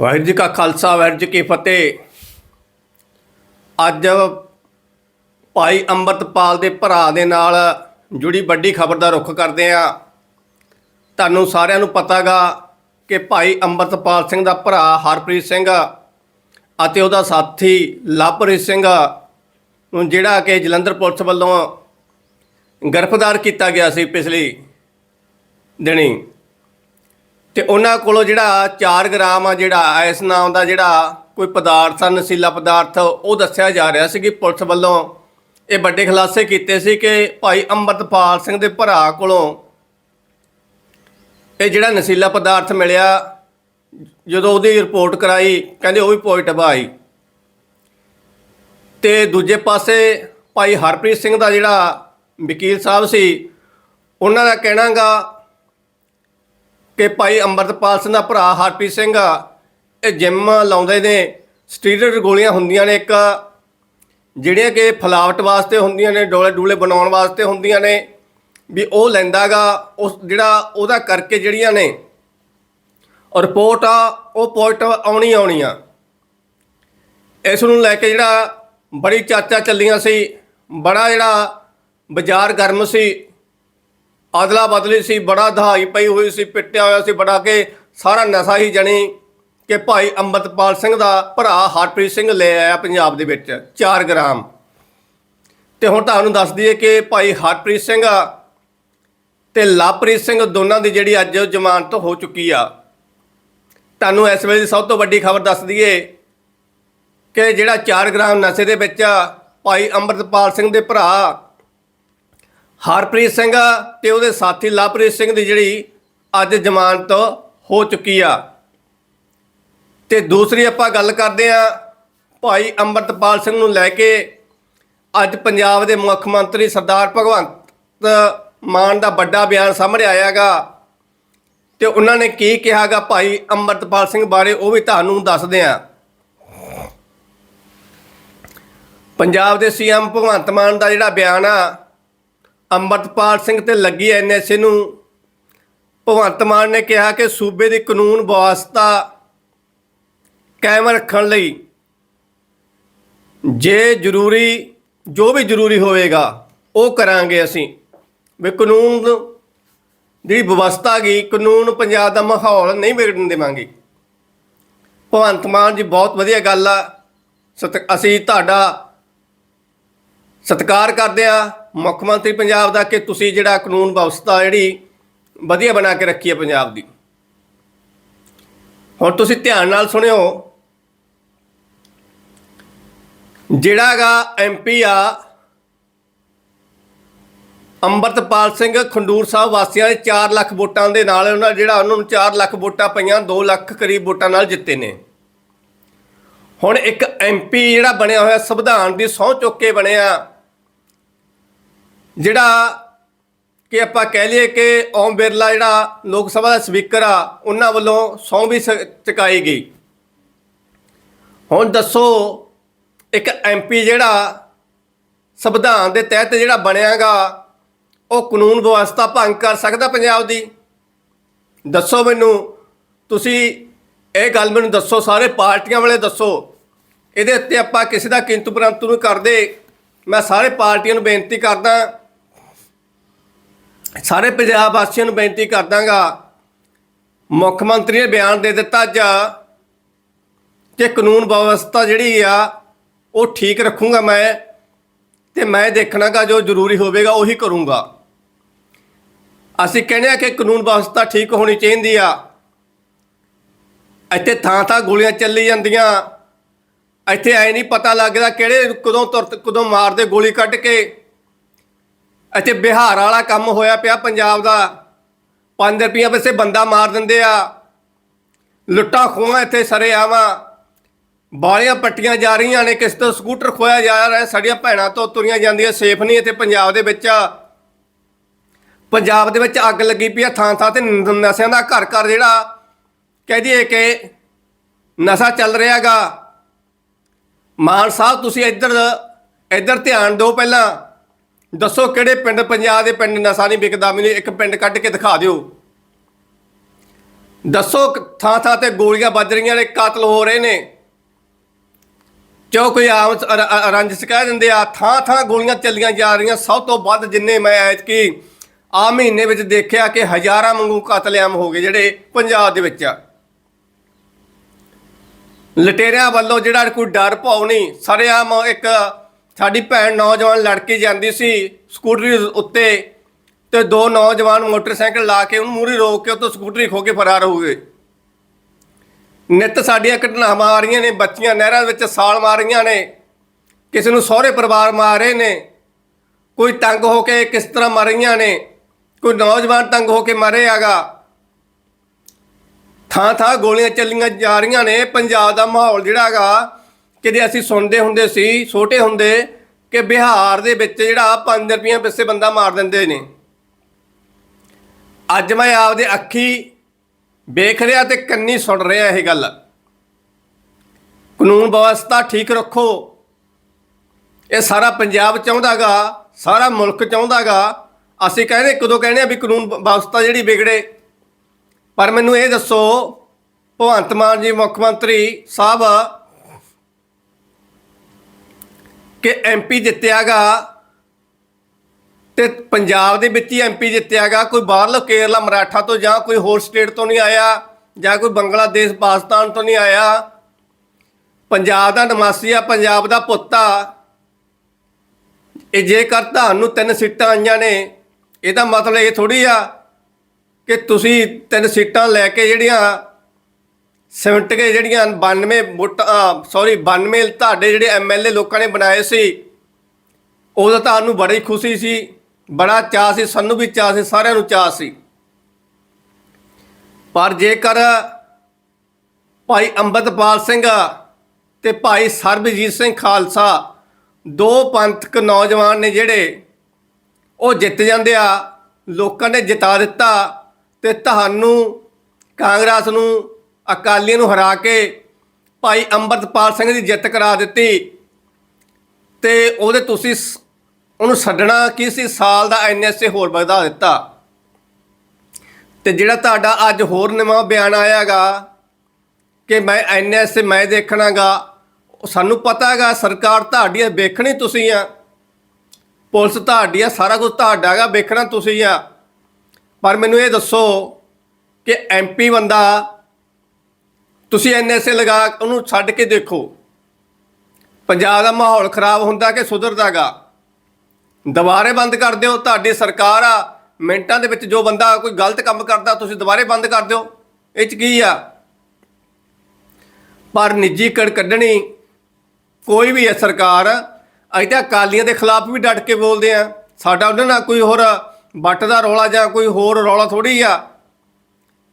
ਵਾਹਿਗੁਰੂ ਜੀ ਕਾ ਖਾਲਸਾ, ਵਾਹਿਗੁਰੂ ਜੀ ਕੀ ਫਤਿਹ। ਅੱਜ ਭਾਈ ਅੰਮ੍ਰਿਤਪਾਲ ਦੇ ਭਰਾ ਦੇ ਨਾਲ ਜੁੜੀ ਵੱਡੀ ਖਬਰ ਦਾ ਰੁੱਖ ਕਰਦੇ ਆ ਤੁਹਾਨੂੰ ਸਾਰਿਆਂ ਨੂੰ ਪਤਾਗਾ ਕਿ ਭਾਈ ਅੰਮ੍ਰਿਤਪਾਲ ਸਿੰਘ ਦਾ ਭਰਾ ਹਰਪ੍ਰੀਤ ਸਿੰਘ ਅਤੇ ਉਹਦਾ ਸਾਥੀ ਲਵਪ੍ਰੀਤ ਸਿੰਘ, ਨੂੰ ਜਿਹੜਾ ਕਿ ਜਲੰਧਰ ਪੁਲਿਸ ਵੱਲੋਂ ਗ੍ਰਿਫਤਾਰ ਕੀਤਾ ਗਿਆ ਸੀ ਪਿਛਲੀ ਦਿਨੀ। ਤੇ ਉਹਨਾਂ ਕੋਲੋਂ ਜਿਹੜਾ 4 ਗ੍ਰਾਮ ਆ ਜਿਹੜਾ ਇਸ ਨਾਮ ਦਾ ਜਿਹੜਾ ਕੋਈ ਪਦਾਰਥ ਆ, ਨਸ਼ੀਲਾ ਪਦਾਰਥ, ਉਹ ਦੱਸਿਆ ਜਾ ਰਿਹਾ ਸੀ ਕਿ ਪੁਲਿਸ ਵੱਲੋਂ ਇਹ ਵੱਡੇ ਖੁਲਾਸੇ ਕੀਤੇ ਸੀ ਕਿ ਭਾਈ ਅੰਮ੍ਰਿਤਪਾਲ ਸਿੰਘ ਦੇ ਭਰਾ ਕੋਲੋਂ ਇਹ ਜਿਹੜਾ ਨਸ਼ੀਲਾ ਪਦਾਰਥ ਮਿਲਿਆ, ਜਦੋਂ ਉਹਦੀ ਰਿਪੋਰਟ ਕਰਾਈ, ਕਹਿੰਦੇ ਉਹ ਵੀ ਪੋਜ਼ਿਟਿਵ ਆਈ। ਤੇ ਦੂਜੇ ਪਾਸੇ ਭਾਈ ਹਰਪ੍ਰੀਤ ਸਿੰਘ ਦਾ ਜਿਹੜਾ ਵਕੀਲ ਸਾਹਿਬ ਸੀ, ਉਹਨਾਂ ਦਾ ਕਹਿਣਾਗਾ ਕਿ ਭਾਈ ਅੰਮ੍ਰਿਤਪਾਲ ਸਿੰਘ ਦਾ ਭਰਾ ਹਰਪ੍ਰੀਤ ਸਿੰਘ, ਇਹ ਜਿੰਮ ਲਾਉਂਦੇ ਨੇ ਸਟੀਰੋਇਡ ਗੋਲੀਆਂ ਹੁੰਦੀਆਂ ਨੇ ਇੱਕ, ਜਿਹੜੀਆਂ ਕਿ ਫਲਾਵਟ ਵਾਸਤੇ ਹੁੰਦੀਆਂ ਨੇ, ਡੋਲੇ ਡੂਲੇ ਬਣਾਉਣ ਵਾਸਤੇ ਹੁੰਦੀਆਂ ਨੇ, ਵੀ ਉਹ ਲੈਂਦਾਗਾ ਉਸ ਜਿਹੜਾ ਉਹਦਾ ਕਰਕੇ ਜਿਹੜੀਆਂ ਨੇ ਰਿਪੋਰਟ ਆ, ਉਹ ਪੋਜ਼ਿਟਿਵ ਆਉਣੀ ਆਉਣੀ ਆ। ਇਸ ਨੂੰ ਲੈ ਕੇ ਜਿਹੜਾ ਬੜੀ ਚਾਚਾ ਚੱਲੀਆਂ ਸੀ, ਬੜਾ ਜਿਹੜਾ ਬਾਜ਼ਾਰ ਗਰਮ ਸੀ ਅਦਲਾ ਬਦਲੀ ਸੀ, ਬੜਾ ਦਹਾਈ ਪਈ ਹੋਈ ਸੀ, ਪਿੱਟਿਆ ਹੋਇਆ ਸੀ, ਬੜਾ ਕੇ ਸਾਰਾ ਨਸ਼ਾ ਹੀ ਜਣੀ ਕਿ ਭਾਈ ਅੰਮ੍ਰਿਤਪਾਲ ਸਿੰਘ ਦਾ ਭਰਾ ਹਰਪ੍ਰੀਤ ਸਿੰਘ ਲੈ ਆਇਆ ਪੰਜਾਬ ਦੇ ਵਿੱਚ 4 ਗ੍ਰਾਮ। ਤੇ ਹੁਣ ਤੁਹਾਨੂੰ ਦੱਸ ਦਈਏ ਕਿ ਭਾਈ ਹਰਪ੍ਰੀਤ ਸਿੰਘ ਤੇ ਲਵਪ੍ਰੀਤ ਸਿੰਘ ਦੋਨਾਂ ਦੀ ਜਿਹੜੀ ਅੱਜ ਜ਼ਮਾਨਤ ਹੋ ਚੁੱਕੀ ਆ। ਤੁਹਾਨੂੰ ਇਸ ਵੇਲੇ ਦੀ ਸਭ ਤੋਂ ਵੱਡੀ ਖਬਰ ਦੱਸ ਦਈਏ ਕਿ ਜਿਹੜਾ 4 ਗ੍ਰਾਮ ਨਸ਼ੇ ਦੇ ਵਿੱਚ ਭਾਈ ਅੰਮ੍ਰਿਤਪਾਲ ਸਿੰਘ ਦੇ ਭਰਾ ਹਰਪ੍ਰੀਤ ਸਿੰਘ ਤੇ ਉਹਦੇ ਸਾਥੀ ਲਵਪ੍ਰੀਤ ਸਿੰਘ ਦੀ ਜਿਹੜੀ ਅੱਜ ਜ਼ਮਾਨਤ ਹੋ ਚੁੱਕੀ ਆ। ਤੇ ਦੂਸਰੀ ਆਪਾਂ ਗੱਲ ਕਰਦੇ ਆ ਭਾਈ ਅੰਮ੍ਰਿਤਪਾਲ ਸਿੰਘ ਨੂੰ ਲੈ ਕੇ ਅੱਜ ਪੰਜਾਬ ਦੇ ਮੁੱਖ ਮੰਤਰੀ ਸਰਦਾਰ ਭਗਵੰਤ ਮਾਨ ਦਾ ਵੱਡਾ ਬਿਆਨ ਸਾਹਮਣੇ ਆਇਆਗਾ ਤੇ ਉਹਨਾਂ ਨੇ ਕੀ ਕਿਹਾਗਾ ਭਾਈ ਅੰਮ੍ਰਿਤਪਾਲ ਸਿੰਘ ਬਾਰੇ ਉਹ ਵੀ ਤੁਹਾਨੂੰ ਦੱਸਦੇ ਆ ਪੰਜਾਬ ਦੇ ਸੀਐਮ ਭਗਵੰਤ ਮਾਨ ਦਾ ਜਿਹੜਾ ਬਿਆਨ ਆ ਅੰਮ੍ਰਿਤਪਾਲ ਸਿੰਘ ਤੇ ਲੱਗੀ ਐਨਐਸਏ ਨੂੰ। ਭਗਵੰਤ ਮਾਨ ਨੇ ਕਿਹਾ ਕਿ ਸੂਬੇ ਦੀ ਕਾਨੂੰਨ ਵਿਵਸਥਾ ਕਾਇਮ ਰੱਖਣ ਲਈ ਜੇ ਜ਼ਰੂਰੀ, ਜੋ ਵੀ ਜ਼ਰੂਰੀ ਹੋਵੇਗਾ, ਉਹ ਕਰਾਂਗੇ ਅਸੀਂ। ਵੀ ਕਾਨੂੰਨ ਦੀ ਵਿਵਸਥਾ ਗਈ ਕਾਨੂੰਨ ਪੰਜਾਬ ਦਾ ਮਾਹੌਲ ਨਹੀਂ ਵਿਗੜਨ ਦੇਵਾਂਗੇ। ਭਗਵੰਤ ਮਾਨ ਜੀ, ਬਹੁਤ ਵਧੀਆ ਗੱਲ ਆ। ਸਤ- ਅਸੀਂ ਤੁਹਾਡਾ ਸਤਿਕਾਰ ਕਰਦੇ ਆ। ਮੁੱਖ ਮੰਤਰੀ ਪੰਜਾਬ ਦਾ ਕਿ ਤੁਸੀਂ ਜਿਹੜਾ ਕਾਨੂੰਨ ਵਿਵਸਥਾ ਜਿਹੜੀ ਵਧੀਆ ਬਣਾ ਕੇ ਰੱਖੀ ਹੈ ਪੰਜਾਬ ਦੀ। ਹੁਣ ਤੁਸੀਂ ਧਿਆਨ ਨਾਲ ਸੁਣਿਓ। ਜਿਹੜਾਗਾ ਐਮਪੀ ਆ, ਅੰਮ੍ਰਿਤਪਾਲ ਸਿੰਘ ਖੰਡੂਰ ਸਾਹਿਬ ਵਾਸੀਆਂ ਦੇ 4 ਲੱਖ ਵੋਟਾਂ ਦੇ ਨਾਲ ਉਹਨਾਂ ਜਿਹੜਾ ਉਹਨਾਂ ਨੂੰ 4 ਲੱਖ ਵੋਟਾਂ ਪਈਆਂ 2 ਲੱਖ ਕਰੀਬ ਵੋਟਾਂ ਨਾਲ ਜਿੱਤੇ ਨੇ। ਹੁਣ ਇੱਕ ਐਮਪੀ ਜਿਹੜਾ ਬਣਿਆ ਹੋਇਆ, ਸੰਵਿਧਾਨ ਦੀ ਸਹੁੰ ਚੁੱਕ ਕੇ ਬਣਿਆ ਜਿਹੜਾ ਕਿ ਆਪਾਂ ਕਹਿ ਲਈਏ ਕਿ ਓਮ ਬਿਰਲਾ ਜਿਹੜਾ ਲੋਕ ਸਭਾ ਦਾ ਸਪੀਕਰ ਆ, ਉਹਨਾਂ ਵੱਲੋਂ ਸਹੁੰ ਵੀ ਸ- ਚੁਕਾਈ ਗਈ। ਹੁਣ ਦੱਸੋ, ਇੱਕ ਐਮਪੀ ਜਿਹੜਾ ਸੰਵਿਧਾਨ ਦੇ ਤਹਿਤ ਜਿਹੜਾ ਬਣਿਆਗਾ, ਉਹ ਕਾਨੂੰਨ ਵਿਵਸਥਾ ਭੰਗ ਕਰ ਸਕਦਾ ਪੰਜਾਬ ਦੀ? ਦੱਸੋ ਮੈਨੂੰ, ਤੁਸੀਂ ਇਹ ਗੱਲ ਮੈਨੂੰ ਦੱਸੋ, ਸਾਰੇ ਪਾਰਟੀਆਂ ਵਾਲੇ ਦੱਸੋ। ਇਹਦੇ ਉੱਤੇ ਆਪਾਂ ਕਿਸੇ ਦਾ ਕਿੰਤੂ ਪਰੰਤੂ ਨੂੰ ਕਰਦੇ। ਮੈਂ ਸਾਰੇ ਪਾਰਟੀਆਂ ਨੂੰ ਬੇਨਤੀ ਕਰਦਾ ਸਾਰੇ ਪੰਜਾਬ ਵਾਸੀਆਂ ਨੂੰ ਬੇਨਤੀ ਕਰਦਾਗਾ, ਮੁੱਖ ਮੰਤਰੀ ਨੇ ਬਿਆਨ ਦੇ ਦਿੱਤਾ ਅੱਜ ਕਿ ਕਾਨੂੰਨ ਵਿਵਸਥਾ ਜਿਹੜੀ ਆ, ਉਹ ਠੀਕ ਰੱਖੂੰਗਾ ਮੈਂ ਤੇ ਮੈਂ ਦੇਖਣਾਗਾ ਜੋ ਜ਼ਰੂਰੀ ਹੋਵੇਗਾ, ਉਹੀ ਕਰੂੰਗਾ। ਅਸੀਂ ਕਹਿੰਦੇ ਆ ਕਿ ਕਾਨੂੰਨ ਵਿਵਸਥਾ ਠੀਕ ਹੋਣੀ ਚਾਹੀਦੀ ਆ। ਇੱਥੇ ਥਾਂ ਥਾਂ ਗੋਲੀਆਂ ਚੱਲੀ ਜਾਂਦੀਆਂ। ਇੱਥੇ ਐ ਨਹੀਂ ਪਤਾ ਲੱਗਦਾ ਕਿਹੜੇ, ਕਦੋਂ ਤੁਰਤ, ਕਦੋਂ ਮਾਰਦੇ ਗੋਲੀ ਕੱਢ ਕੇ। ਇੱਥੇ ਬਿਹਾਰ ਵਾਲਾ ਕੰਮ ਹੋਇਆ ਪਿਆ ਪੰਜਾਬ ਦਾ। 5 ਰੁਪਈਆ ਵੈਸੇ ਬੰਦਾ ਮਾਰ ਦਿੰਦੇ ਆ। ਲੁੱਟਾਂ ਖੋਹਾਂ ਇੱਥੇ ਸਰੇ ਆਵਾਂ। ਬਾਲੀਆਂ ਪੱਟੀਆਂ ਜਾ ਰਹੀਆਂ ਨੇ, ਕਿਸ ਤੋਂ ਸਕੂਟਰ ਖੋਇਆ ਜਾ ਰਿਹਾ, ਸਾਡੀਆਂ ਭੈਣਾਂ ਤੋਂ ਤੁਰੀਆਂ ਜਾਂਦੀਆਂ, ਸੇਫ ਨਹੀਂ ਇੱਥੇ ਪੰਜਾਬ ਦੇ ਵਿੱਚ। ਪੰਜਾਬ ਦੇ ਵਿੱਚ ਅੱਗ ਲੱਗੀ ਪਈ ਆ, ਥਾਂ ਥਾਂ ਤੇ ਨਸ਼ਿਆਂ ਦਾ ਘਰ ਘਰ ਜਿਹੜਾ, ਕਹਿ ਦਈਏ ਕਿ ਨਸ਼ਾ ਚੱਲ ਰਿਹਾਗਾ। ਮਾਨ ਸਾਹਿਬ, ਤੁਸੀਂ ਇੱਧਰ ਇੱਧਰ ਧਿਆਨ ਦਿਓ ਪਹਿਲਾਂ। ਦੱਸੋ ਕਿਹੜੇ ਪਿੰਡ ਪੰਜਾਬ ਦੇ ਪਿੰਡ ਨਸ਼ਾ ਨਹੀਂ ਵਿਕਦਾ? ਮੈਨੂੰ ਇੱਕ ਪਿੰਡ ਕੱਢ ਕੇ ਦਿਖਾ ਦਿਓ। ਦੱਸੋ ਥਾਂ ਥਾਂ ਤੇ ਗੋਲੀਆਂ ਵੱਜ ਰਹੀਆਂ ਨੇ, ਕਾਤਲ ਹੋ ਰਹੇ ਨੇ। ਜੋ ਕੋਈ ਆਮ ਸ- ਰੰਜਿਸ਼ ਕਹਿ ਦਿੰਦੇ ਆ? ਥਾਂ ਥਾਂ ਗੋਲੀਆਂ ਚੱਲੀਆਂ ਜਾ ਰਹੀਆਂ। ਸਭ ਤੋਂ ਵੱਧ ਜਿੰਨੇ ਮੈਂ ਐਤਕੀ ਆ ਮਹੀਨੇ ਵਿੱਚ ਦੇਖਿਆ ਕਿ ਹਜ਼ਾਰਾਂ ਵਾਂਗੂ ਕਤਲੇਆਮ ਹੋ ਗਏ ਜਿਹੜੇ ਪੰਜਾਬ ਦੇ ਵਿੱਚ ਆ। ਲਟੇਰਿਆਂ ਵੱਲੋਂ ਜਿਹੜਾ ਕੋਈ ਡਰ ਭਾਉ ਨਹੀਂ, ਸਰੇਆਮ ਇੱਕ ਸਾਡੀ ਭੈਣ ਨੌਜਵਾਨ ਲੜਕੀ ਜਾਂਦੀ ਸੀ ਸਕੂਟਰੀ ਉੱਤੇ ਤੇ ਦੋ ਨੌਜਵਾਨ ਮੋਟਰਸਾਈਕਲ ਲਾ ਕੇ ਉਹਨੂੰ ਮੂਹਰੇ ਰੋਕ ਕੇ ਉਹ ਤੋਂ ਸਕੂਟਰੀ ਖੋ ਕੇ ਫਰਾਰ ਹੋ ਗਏ। ਨਿੱਤ ਸਾਡੀਆਂ ਘਟਨਾਵਾਂ ਆ ਰਹੀਆਂ ਨੇ, ਬੱਚੀਆਂ ਨਹਿਰਾਂ ਵਿੱਚ ਸਾਲ ਮਾਰ ਰਹੀਆਂ ਨੇ, ਕਿਸੇ ਨੂੰ ਸਹੁਰੇ ਪਰਿਵਾਰ ਮਾਰ ਰਹੇ ਨੇ, ਕੋਈ ਤੰਗ ਹੋ ਕੇ ਕਿਸ ਤਰ੍ਹਾਂ ਮਰ ਰਹੀਆਂ ਨੇ, ਕੋਈ ਨੌਜਵਾਨ ਤੰਗ ਹੋ ਕੇ ਮਰੇ ਹੈਗਾ। ਥਾਂ ਥਾਂ ਗੋਲੀਆਂ ਚੱਲੀਆਂ ਜਾ ਰਹੀਆਂ ਨੇ, ਪੰਜਾਬ ਦਾ ਮਾਹੌਲ ਜਿਹੜਾ ਹੈਗਾ ਕਿਤੇ ਅਸੀਂ ਸੁਣਦੇ ਹੁੰਦੇ ਸੀ, ਛੋਟੇ ਹੁੰਦੇ, ਕਿ ਬਿਹਾਰ ਦੇ ਵਿੱਚ ਜਿਹੜਾ 5 ਰੁਪਈਆ ਪਿੱਛੇ ਬੰਦਾ ਮਾਰ ਦਿੰਦੇ ਨੇ। ਅੱਜ ਮੈਂ ਆਪਦੇ ਅੱਖੀ ਵੇਖ ਰਿਹਾ ਤੇ ਕੰਨੀ ਸੁਣ ਰਿਹਾ ਇਹ ਗੱਲ। ਕਾਨੂੰਨ ਵਿਵਸਥਾ ਠੀਕ ਰੱਖੋ। ਇਹ ਸਾਰਾ ਪੰਜਾਬ ਚਾਹੁੰਦਾਗਾ, ਸਾਰਾ ਮੁਲਕ ਚਾਹੁੰਦਾਗਾ। ਅਸੀਂ ਕਹਿੰਦੇ, ਕਦੋਂ ਕਹਿੰਦੇ ਆ ਵੀ ਕਾਨੂੰਨ ਵਿਵਸਥਾ ਜਿਹੜੀ ਵਿਗੜੇ। ਪਰ ਮੈਨੂੰ ਇਹ ਦੱਸੋ, ਭਗਵੰਤ ਮਾਨ ਜੀ ਮੁੱਖ ਮੰਤਰੀ ਸਾਹਿਬ ਕਿ ਐਮਪੀ ਜਿੱਤਿਆਗਾ ਤੇ ਪੰਜਾਬ ਦੇ ਵਿੱਚ ਹੀ ਐਮਪੀ ਜਿੱਤਿਆਗਾ, ਕੋਈ ਬਾਹਰਲਾ ਕੇਰਲਾ, ਮਰਾਠਾ ਤੋਂ ਜਾਂ ਕੋਈ ਹੋਰ ਸਟੇਟ ਤੋਂ ਨਹੀਂ ਆਇਆ, ਜਾਂ ਕੋਈ ਬੰਗਲਾਦੇਸ਼, ਪਾਕਿਸਤਾਨ ਤੋਂ ਨਹੀਂ ਆਇਆ, ਪੰਜਾਬ ਦਾ ਨਿਵਾਸੀ ਆ, ਪੰਜਾਬ ਦਾ ਪੁੱਤ ਆ, ਇਹ ਜੇਕਰ ਤੁਹਾਨੂੰ ਤਿੰਨ ਸੀਟਾਂ ਆਈਆਂ ਨੇ, ਇਹਦਾ ਮਤਲਬ ਇਹ ਥੋੜੀ ਆ ਕਿ ਤੁਸੀਂ ਤਿੰਨ ਸੀਟਾਂ ਲੈ ਕੇ ਜਿਹੜੀਆਂ ਸਿਮਟ ਕੇ ਜਿਹੜੀਆਂ 92 ਵੋਟ ਸੌਰੀ 92 ਤੁਹਾਡੇ ਜਿਹੜੇ ਐਮਐਲਏ ਲੋਕਾਂ ਨੇ ਬਣਾਏ ਸੀ, ਉਹਦਾ ਤੁਹਾਨੂੰ ਬੜੀ ਖੁਸ਼ੀ ਸੀ, ਬੜਾ ਚਾਅ ਸੀ, ਸਾਨੂੰ ਵੀ ਚਾਅ ਸੀ, ਸਾਰਿਆਂ ਨੂੰ ਚਾਅ ਸੀ। ਪਰ ਜੇਕਰ ਭਾਈ ਅੰਮ੍ਰਿਤਪਾਲ ਸਿੰਘ ਤੇ ਭਾਈ ਸਰਬਜੀਤ ਸਿੰਘ ਖਾਲਸਾ ਦੋ ਪੰਥਕ ਨੌਜਵਾਨ ਨੇ ਜਿਹੜੇ, ਉਹ ਜਿੱਤ ਜਾਂਦੇ ਆ, ਲੋਕਾਂ ਨੇ ਜਿਤਾ ਦਿੱਤਾ ਤੇ ਤੁਹਾਨੂੰ ਕਾਂਗਰਸ ਨੂੰ ਅਕਾਲੀਆਂ ਨੂੰ ਹਰਾ ਕੇ ਭਾਈ ਅੰਮ੍ਰਿਤਪਾਲ ਸਿੰਘ ਦੀ ਜਿੱਤ ਕਰਾ ਦਿੱਤੀ। ਤੇ ਉਹਦੇ ਤੁਸੀਂ ਸ- ਉਹਨੂੰ ਛੱਡਣਾ ਕੀ ਸੀ? ਸਾਲ ਦਾ ਐਨਐਸਏ ਹੋਰ ਵਧਾ ਦਿੱਤਾ। ਤੇ ਜਿਹੜਾ ਤੁਹਾਡਾ ਅੱਜ ਹੋਰ ਨਵਾਂ ਬਿਆਨ ਆਇਆਗਾ ਕਿ ਮੈਂ ਐਨਐਸਏ ਮੈਂ ਦੇਖਣਾਗਾ, ਉਹ ਸਾਨੂੰ ਪਤਾ ਹੈਗਾ ਸਰਕਾਰ ਤੁਹਾਡੀ ਹੈ ਵੇਖਣੀ ਤੁਸੀਂ ਆ। ਪੁਲਿਸ ਤੁਹਾਡੀ ਆ, ਸਾਰਾ ਕੁਝ ਤੁਹਾਡਾ ਹੈਗਾ ਵੇਖਣਾ ਤੁਸੀਂ ਆ। ਪਰ ਮੈਨੂੰ ਇਹ ਦੱਸੋ ਕਿ ਐਮਪੀ ਬੰਦਾ ਤੁਸੀਂ ਐਨਐਸਏ ਲਗਾ ਉਹਨੂੰ ਛੱਡ ਕੇ ਦੇਖੋ। ਪੰਜਾਬ ਦਾ ਮਾਹੌਲ ਖਰਾਬ ਹੁੰਦਾ ਕਿ ਸੁਧਰਦਾਗਾ? ਦੁਬਾਰੇ ਬੰਦ ਕਰ ਦਿਓ, ਤੁਹਾਡੀ ਸਰਕਾਰ ਆ, ਮਿੰਟਾਂ ਦੇ ਵਿੱਚ ਜੋ ਬੰਦਾ ਕੋਈ ਗਲਤ ਕੰਮ ਕਰਦਾ, ਤੁਸੀਂ ਦੁਬਾਰੇ ਬੰਦ ਕਰ ਦਿਓ। ਇਹ ਚ ਕੀ ਆ? ਪਰ ਨਿੱਜੀ ਕੜ ਕੱਢਣੀ ਕੋਈ ਵੀ ਹੈ ਸਰਕਾਰ, ਅਸੀਂ ਤਾਂ ਅਕਾਲੀਆਂ ਦੇ ਖਿਲਾਫ ਵੀ ਡਟ ਕੇ ਬੋਲਦੇ ਆ ਸਾਡਾ ਉਹਨਾਂ ਨਾਲ ਕੋਈ ਹੋਰ ਵੱਟ ਦਾ ਰੌਲਾ ਜਾਂ ਕੋਈ ਹੋਰ ਰੌਲਾ ਥੋੜੀ ਆ।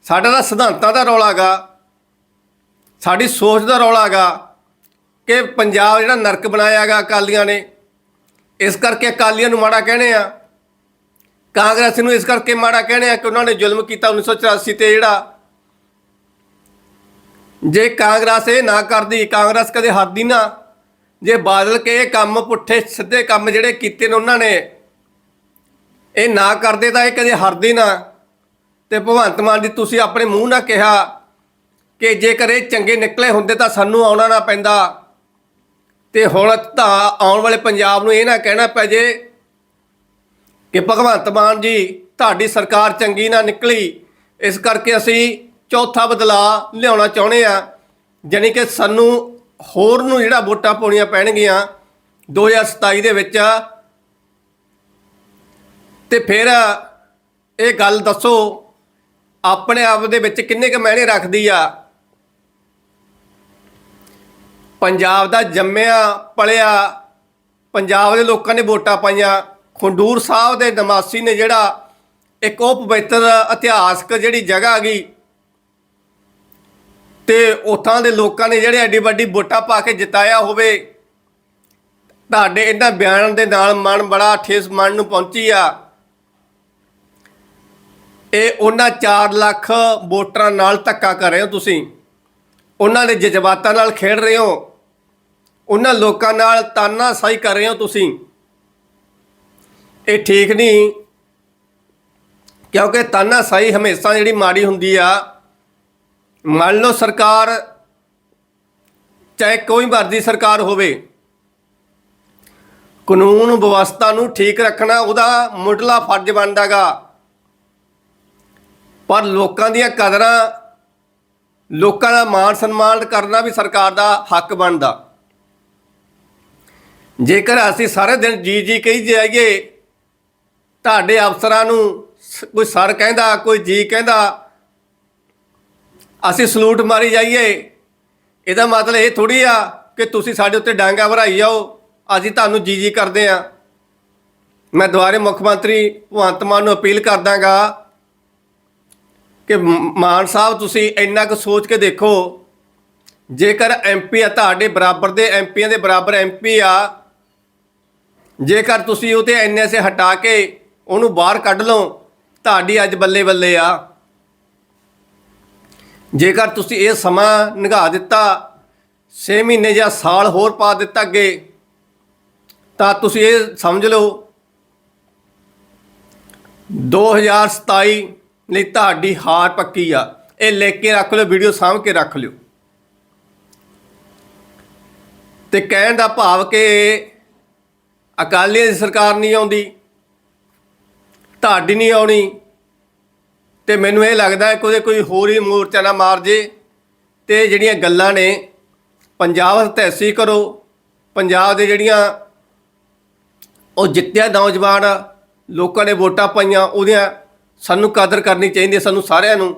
ਸਾਡਾ ਤਾਂ ਸਿਧਾਂਤਾਂ ਦਾ ਰੌਲਾ ਗਾ ਸਾਡੀ ਸੋਚ ਦਾ ਰੌਲਾ ਹੈਗਾ ਕਿ ਪੰਜਾਬ ਜਿਹੜਾ ਨਰਕ ਬਣਾਇਆ ਹੈਗਾ ਅਕਾਲੀਆਂ ਨੇ, ਇਸ ਕਰਕੇ ਅਕਾਲੀਆਂ ਨੂੰ ਮਾੜਾ ਕਹਿੰਦੇ ਆ। ਕਾਂਗਰਸ ਨੂੰ ਇਸ ਕਰਕੇ ਮਾੜਾ ਕਹਿੰਦੇ ਆ ਕਿ ਉਹਨਾਂ ਨੇ ਜ਼ੁਲਮ ਕੀਤਾ 1984 ਤੇ ਜਿਹੜਾ ਜੇ ਕਾਂਗਰਸ ਇਹ ਨਾ ਕਰਦੀ, ਕਾਂਗਰਸ ਕਦੇ ਹੱਦੀ ਨਾ। ਜੇ ਬਾਦਲ ਕੇ ਇਹ ਕੰਮ ਪੁੱਠੇ ਸਿੱਧੇ ਕੰਮ ਜਿਹੜੇ ਕੀਤੇ ਨੇ ਉਹਨਾਂ ਨੇ, ਇਹ ਨਾ ਕਰਦੇ ਤਾਂ ਇਹ ਕਦੇ ਹਰਦੀ ਨਾ। ਤੇ ਭਗਵੰਤ ਮਾਨ ਜੀ, ਤੁਸੀਂ ਆਪਣੇ ਮੂੰਹ ਨਾਲ ਕਿਹਾ ਕਿ ਜੇਕਰ ਇਹ ਚੰਗੇ ਨਿਕਲੇ ਹੁੰਦੇ ਤਾਂ ਸਾਨੂੰ ਆਉਣਾ ਨਾ ਪੈਂਦਾ। ਤੇ ਹੁਣ ਤਾਂ ਆਉਣ ਵਾਲੇ ਪੰਜਾਬ ਨੂੰ ਇਹ ਨਾ ਕਹਿਣਾ ਪੈ ਜੇ ਕਿ ਭਗਵੰਤ ਮਾਨ ਜੀ, ਤੁਹਾਡੀ ਸਰਕਾਰ ਚੰਗੀ ਨਾ ਨਿਕਲੀ। ਇਸ ਕਰਕੇ ਅਸੀਂ ਚੌਥਾ ਬਦਲਾਅ ਲਿਆਉਣਾ ਚਾਹੁੰਦੇ ਆ ਜਾਣੀ ਕਿ ਸਾਨੂੰ ਹੋਰ ਨੂੰ ਜਿਹੜਾ ਵੋਟਾਂ ਪਾਉਣੀਆਂ ਪੈਣਗੀਆਂ 2027 ਦੇ ਵਿੱਚ। ਤੇ ਫਿਰ ਇਹ ਗੱਲ ਦੱਸੋ, ਆਪਣੇ ਆਪ ਦੇ ਵਿੱਚ ਕਿੰਨੇ ਕੁ ਮਾਇਨੇ ਰੱਖਦੀ ਆ? ਪੰਜਾਬ ਦਾ ਜੰਮਿਆ, ਪਲਿਆ, ਪੰਜਾਬ ਦੇ ਲੋਕਾਂ ਨੇ ਵੋਟਾਂ ਪਾਈਆਂ। ਖੰਡੂਰ ਸਾਹਿਬ ਦੇ ਨਿਵਾਸੀ ਨੇ ਜਿਹੜਾ ਇੱਕ ਉਹ ਪਵਿੱਤਰ ਇਤਿਹਾਸਕ ਜਿਹੜੀ ਜਗ੍ਹਾ ਗਈ ਤੇ ਉਥਾਂ ਦੇ ਲੋਕਾਂ ਨੇ ਜਿਹੜੇ ਐਡੀ ਵੱਡੀ ਵੋਟਾਂ ਪਾ ਕੇ ਜਿਤਾਇਆ ਹੋਵੇ, ਤੁਹਾਡੇ ਇਹਨਾਂ ਬਿਆਨ ਦੇ ਨਾਲ ਮਨ ਬੜਾ ਠੇਸ ਮਨ ਨੂੰ ਪਹੁੰਚੀ ਆ। ਇਹ ਉਹਨਾਂ 4 ਲੱਖ ਵੋਟਰਾਂ ਨਾਲ ਧੱਕਾ ਕਰ ਰਹੇ ਹੋ ਤੁਸੀਂ। ਉਹਨਾਂ ਦੇ ਜਜ਼ਬਾਤਾਂ ਨਾਲ ਖੇਡ ਰਹੇ ਹੋ। ਉਹਨਾਂ ਲੋਕਾਂ ਨਾਲ ਤਾਨਾਸ਼ਾਹੀ ਕਰ ਰਹੇ ਹੋ ਤੁਸੀਂ। ਇਹ ਠੀਕ ਨਹੀਂ, ਕਿਉਂਕਿ ਤਾਨਾਸ਼ਾਹੀ ਹਮੇਸ਼ਾ ਜਿਹੜੀ ਮਾੜੀ ਹੁੰਦੀ ਆ, ਮੰਨ ਲਓ ਸਰਕਾਰ, ਚਾਹੇ ਕੋਈ ਮਰਜ਼ੀ ਸਰਕਾਰ ਹੋਵੇ, ਕਾਨੂੰਨ ਵਿਵਸਥਾ ਨੂੰ ਠੀਕ ਰੱਖਣਾ ਉਹਦਾ ਮੁੱਢਲਾ ਫਰਜ਼ ਬਣਦਾਗਾ ਪਰ ਲੋਕਾਂ ਦੀਆਂ ਕਦਰਾਂ ਲੋਕਾਂ ਦਾ ਮਾਣ ਸਨਮਾਨ ਕਰਨਾ ਵੀ ਸਰਕਾਰ ਦਾ ਹੱਕ ਬਣਦਾ। ਜੇਕਰ ਅਸੀਂ ਸਾਰੇ ਦਿਨ ਜੀ ਜੀ ਕਹੀ ਜਾਈਏ, ਤੁਹਾਡੇ ਅਫਸਰਾਂ ਨੂੰ ਸ- ਕੋਈ ਸਰ ਕਹਿੰਦਾ, ਕੋਈ ਜੀ ਕਹਿੰਦਾ, ਅਸੀਂ ਸਲੂਟ ਮਾਰੀ ਜਾਈਏ, ਇਹਦਾ ਮਤਲਬ ਇਹ ਥੋੜੀ ਆ ਕਿ ਤੁਸੀਂ ਸਾਡੇ ਉੱਤੇ ਡਾਂਗਾ ਭਰਾਈ ਜਾਓ, ਅਸੀਂ ਤੁਹਾਨੂੰ ਜੀ ਜੀ ਕਰਦੇ ਆ। ਮੈਂ ਦੁਆਰੇ ਮੁੱਖ ਮੰਤਰੀ ਭਗਵੰਤ ਮਾਨ ਨੂੰ ਅਪੀਲ ਕਰਦਾਗਾ ਕਿ ਮ- ਮਾਨ ਸਾਹਿਬ, ਤੁਸੀਂ ਇੰਨਾ ਕੁ ਸੋਚ ਕੇ ਦੇਖੋ, ਜੇਕਰ ਐਮਪੀ ਆ ਤੁਹਾਡੇ ਬਰਾਬਰ ਦੇ ਐਮਪੀਆਂ ਦੇ ਬਰਾਬਰ ਐਮਪੀ ਆ, ਜੇਕਰ ਤੁਸੀਂ ਉਹ ਤੇ ਐਨਐਸਏ ਹਟਾ ਕੇ ਉਹਨੂੰ ਬਾਹਰ ਕੱਢ ਲਓ, ਤੁਹਾਡੀ ਅੱਜ ਬੱਲੇ ਬੱਲੇ ਆ। ਜੇਕਰ ਤੁਸੀਂ ਇਹ ਸਮਾਂ ਨਿਘਾ ਦਿੱਤਾ 6 ਮਹੀਨੇ ਜਾਂ ਸਾਲ ਹੋਰ ਪਾ ਦਿੱਤਾ ਅੱਗੇ, ਤਾਂ ਤੁਸੀਂ ਇਹ ਸਮਝ ਲਓ 2027 ਨਹੀਂ, ਤੁਹਾਡੀ ਹਾਰ ਪੱਕੀ ਆ। ਇਹ ਲਿਖ ਕੇ ਰੱਖ ਲਿਓ ਵੀਡੀਓ ਸਾਂਭ ਕੇ ਰੱਖ ਲਿਓ। ਤੇ ਕਹਿਣ ਦਾ ਭਾਵ ਕਿ ਅਕਾਲੀਆਂ ਦੀ ਸਰਕਾਰ ਨਹੀਂ ਆਉਂਦੀ, ਤੁਹਾਡੀ ਨਹੀਂ ਆਉਣੀ, ਤੇ ਮੈਨੂੰ ਇਹ ਲੱਗਦਾ ਹੈ ਕੋਈ ਕੋਈ ਹੋਰ ਹੀ ਮੋਰਚਾ ਨਾ ਮਾਰ ਜੇ, ਤੇ ਜਿਹੜੀਆਂ ਗੱਲਾਂ ਨੇ, ਪੰਜਾਬ ਹਤੈਸੀ ਕਰੋ, ਪੰਜਾਬ ਦੇ ਜਿਹੜੀਆਂ ਉਹ ਜਿੱਤਿਆ ਨੌਜਵਾਨ ਲੋਕਾਂ ਨੇ ਵੋਟਾਂ ਪਾਈਆਂ, ਉਹਦੀਆਂ ਸਾਨੂੰ ਕਦਰ ਕਰਨੀ ਚਾਹੀਦੀ ਹੈ ਸਾਨੂੰ ਸਾਰਿਆਂ ਨੂੰ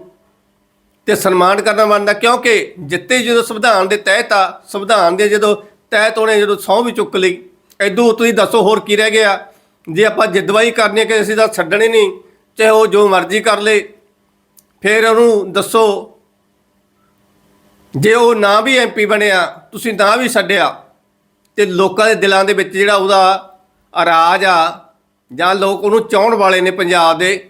ਤੇ ਸਨਮਾਨ ਕਰਨਾ ਬਣਦਾ, ਕਿਉਂਕਿ ਜਿੱਤੇ ਜਦੋਂ ਸੰਵਿਧਾਨ ਦੇ ਤਹਿਤ ਆ, ਸੰਵਿਧਾਨ ਦੇ ਜਦੋਂ ਤਹਿਤ ਉਹਨੇ ਜਦੋਂ ਸਹੁੰ ਵੀ ਚੁੱਕ ਲਈ ਐਦੋਂ ਤੁਸੀਂ ਦੱਸੋ ਹੋਰ ਕੀ ਰਹਿ ਗਿਆ? ਜੇ ਆਪਾਂ ਜਿੱਦਵਾਈ ਕਰਨੀ ਕਿ ਅਸੀਂ ਤਾਂ ਛੱਡਣੀ ਨਹੀਂ, ਚਾਹੇ ਉਹ ਜੋ ਮਰਜ਼ੀ ਕਰ ਲੇ, ਫਿਰ ਉਹਨੂੰ ਦੱਸੋ, ਜੇ ਉਹ ਨਾ ਵੀ ਐਮਪੀ ਬਣਿਆ, ਤੁਸੀਂ ਨਾ ਵੀ ਛੱਡਿਆ, ਤੇ ਲੋਕਾਂ ਦੇ ਦਿਲਾਂ ਦੇ ਵਿੱਚ ਜਿਹੜਾ ਉਹਦਾ ਰਾਜ ਆ, ਜਾਂ ਲੋਕ ਉਹਨੂੰ ਚਾਹਣ ਵਾਲੇ ਨੇ ਪੰਜਾਬ ਦੇ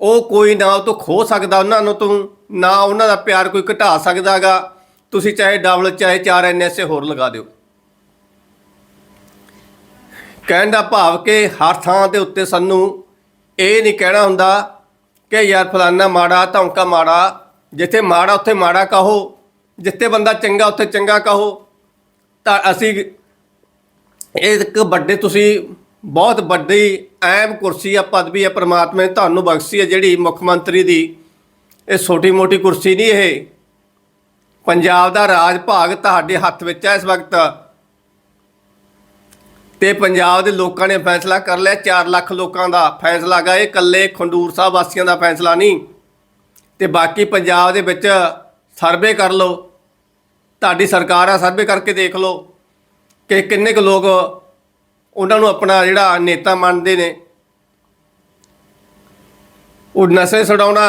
ਉਹ ਕੋਈ ਨਾ ਉਹ ਤੋਂ ਖੋ ਸਕਦਾ ਉਹਨਾਂ ਨੂੰ ਤੂੰ, ਨਾ ਉਹਨਾਂ ਦਾ ਪਿਆਰ ਕੋਈ ਘਟਾ ਸਕਦਾਗਾ। ਤੁਸੀਂ ਚਾਹੇ ਡਬਲ, ਚਾਹੇ 4 ਐਨਐਸਏ ਹੋਰ ਲਗਾ ਦਿਓ। ਕਹਿਣ ਦਾ ਭਾਵ ਕਿ ਹਰ ਥਾਂ ਦੇ ਉੱਤੇ ਸਾਨੂੰ ਇਹ ਨਹੀਂ ਕਹਿਣਾ ਹੁੰਦਾ ਕਿ ਯਾਰ ਫਲਾਨਾ ਮਾੜਾ, ਧੌਂਕਾ ਮਾੜਾ, ਜਿੱਥੇ ਮਾੜਾ ਉੱਥੇ ਮਾੜਾ ਕਹੋ, ਜਿੱਥੇ ਬੰਦਾ ਚੰਗਾ ਉੱਥੇ ਚੰਗਾ ਕਹੋ। ਤਾਂ ਅਸੀਂ ਇਹ ਇੱਕ ਵੱਡੇ ਤੁਸੀਂ ਬਹੁਤ ਵੱਡੀ ਅਹਿਮ ਕੁਰਸੀ ਆ, ਪਦਵੀ ਆ, ਪ੍ਰਮਾਤਮਾ ਨੇ ਤੁਹਾਨੂੰ ਬਖਸ਼ੀ ਹੈ ਜਿਹੜੀ ਮੁੱਖ ਮੰਤਰੀ ਦੀ। ਇਹ ਛੋਟੀ ਮੋਟੀ ਕੁਰਸੀ ਨਹੀਂ ਇਹ। ਪੰਜਾਬ ਦਾ ਰਾਜ ਭਾਗ ਤੁਹਾਡੇ ਹੱਥ ਵਿੱਚ ਹੈ ਇਸ ਵਕਤ। ਤੇ ਪੰਜਾਬ ਦੇ ਲੋਕਾਂ ਨੇ ਫੈਸਲਾ ਕਰ ਲਿਆ 4 ਲੱਖ ਲੋਕਾਂ ਦਾ ਫੈਸਲਾ ਗਾ। ਇਹ ਇਕੱਲੇ ਖੰਡੂਰ ਸਾਹਿਬ ਵਾਸੀਆਂ ਦਾ ਫੈਸਲਾ ਨਹੀਂ। ਤੇ ਬਾਕੀ ਪੰਜਾਬ ਦੇ ਵਿੱਚ ਸਰਵੇ ਕਰ ਲਓ। ਤੁਹਾਡੀ ਸਰਕਾਰ ਆ, ਸਰਵੇ ਕਰਕੇ ਦੇਖ ਲਓ ਕਿ ਕਿੰਨੇ ਕੁ ਲੋਕ ਉਹਨਾਂ ਨੂੰ ਆਪਣਾ ਜਿਹੜਾ ਨੇਤਾ ਮੰਨਦੇ ਨੇ। ਉਹ ਨਸ਼ੇ ਛਡਾਉਣਾ,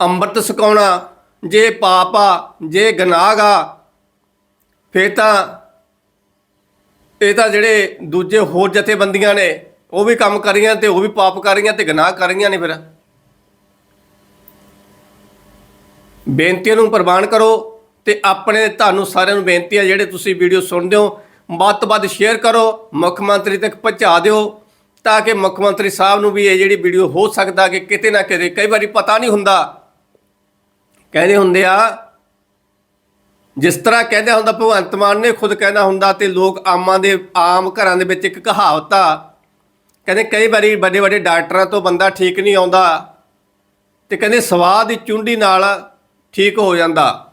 ਅੰਮ੍ਰਿਤ ਛਕਾਉਣਾ, ਜੇ ਪਾਪ ਆ, ਜੇ ਗੁਨਾਹ ਗਾ ਫੇਰ ਤਾਂ ਇਹ ਤਾਂ ਜਿਹੜੇ ਦੂਜੇ ਹੋਰ ਜਥੇਬੰਦੀਆਂ ਨੇ, ਉਹ ਵੀ ਕੰਮ ਕਰ ਰਹੀਆਂ ਤੇ ਉਹ ਵੀ ਪਾਪ ਕਰ ਰਹੀਆਂ ਤੇ ਗਨਾਹ ਕਰ ਰਹੀਆਂ ਨੇ ਫਿਰ। ਬੇਨਤੀਆਂ ਨੂੰ ਪ੍ਰਵਾਨ ਕਰੋ ਤੇ ਆਪਣੇ ਤੁਹਾਨੂੰ ਸਾਰਿਆਂ ਨੂੰ ਬੇਨਤੀ ਹੈ ਜਿਹੜੇ ਤੁਸੀਂ ਵੀਡੀਓ ਸੁਣਦੇ ਹੋ ਵੱਧ ਤੋਂ ਵੱਧ ਸ਼ੇਅਰ ਕਰੋ, ਮੁੱਖ ਮੰਤਰੀ ਤੱਕ ਪਹੁੰਚਾ ਦਿਓ, ਤਾਂ ਕਿ ਮੁੱਖ ਮੰਤਰੀ ਸਾਹਿਬ ਨੂੰ ਵੀ ਇਹ ਜਿਹੜੀ ਵੀਡੀਓ ਹੋ ਸਕਦਾ ਕਿ ਕਿਤੇ ਨਾ ਕਿਤੇ, ਕਈ ਵਾਰੀ ਪਤਾ ਨਹੀਂ ਹੁੰਦਾ। ਕਹਿੰਦੇ ਹੁੰਦੇ ਆ, ਜਿਸ ਤਰ੍ਹਾਂ ਕਹਿੰਦੇ ਹੁੰਦਾ, ਭਗਵੰਤ ਮਾਨ ਨੇ ਖੁਦ ਕਹਿੰਦਾ ਹੁੰਦਾ ਤੇ ਲੋਕ ਆਮਾਂ ਦੇ, ਆਮ ਘਰਾਂ ਦੇ ਵਿੱਚ ਇੱਕ ਕਹਾਵਤ ਆ। ਕਹਿੰਦੇ ਕਈ ਵਾਰੀ ਵੱਡੇ ਵੱਡੇ ਡਾਕਟਰਾਂ ਤੋਂ ਬੰਦਾ ਠੀਕ ਨਹੀਂ ਆਉਂਦਾ ਤੇ ਕਹਿੰਦੇ ਸਵਾਦ ਦੀ ਚੁੰਡੀ ਨਾਲ ਠੀਕ ਹੋ ਜਾਂਦਾ।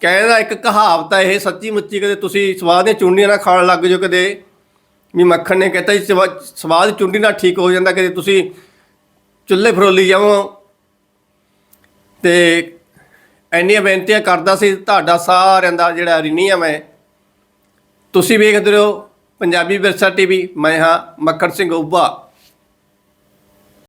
ਕਹਿੰਦਾ ਇੱਕ ਕਹਾਵਤ ਹੈ ਇਹ, ਸੱਚੀ ਮੁੱਚੀ ਕਦੇ ਤੁਸੀਂ ਸਵਾਦ ਦੀਆਂ ਚੁੰਡੀਆਂ ਨਾਲ ਖਾਣ ਲੱਗ ਜਾਓ ਕਦੇ। ਵੀ ਮੱਖਣ ਨੇ ਕਹਤਾ ਜੀ, ਸਵਾ- ਸਵਾਦ ਦੀ ਚੁੰਡੀ ਨਾਲ ਠੀਕ ਹੋ ਜਾਂਦਾ ਕਦੇ ਤੁਸੀਂ ਚੁੱਲ੍ਹੇ ਫਰੋਲੀ ਜਾਵੋ। ਤੇ ਇੰਨੀਆਂ ਬੇਨਤੀਆਂ ਕਰਦਾ ਸੀ, ਤੁਹਾਡਾ ਸਾਰਿਆਂ ਦਾ ਜਿਹੜਾ ਰਿਨੀਅਮ ਹੈ ਤੁਸੀਂ ਵੇਖਦੇ ਰਹੋ, ਪੰਜਾਬੀ ਵਿਰਸਾ ਟੀਵੀ, ਮੈਂ ਹਾਂ ਮੱਖਣ ਸਿੰਘ ਉੱਭਾ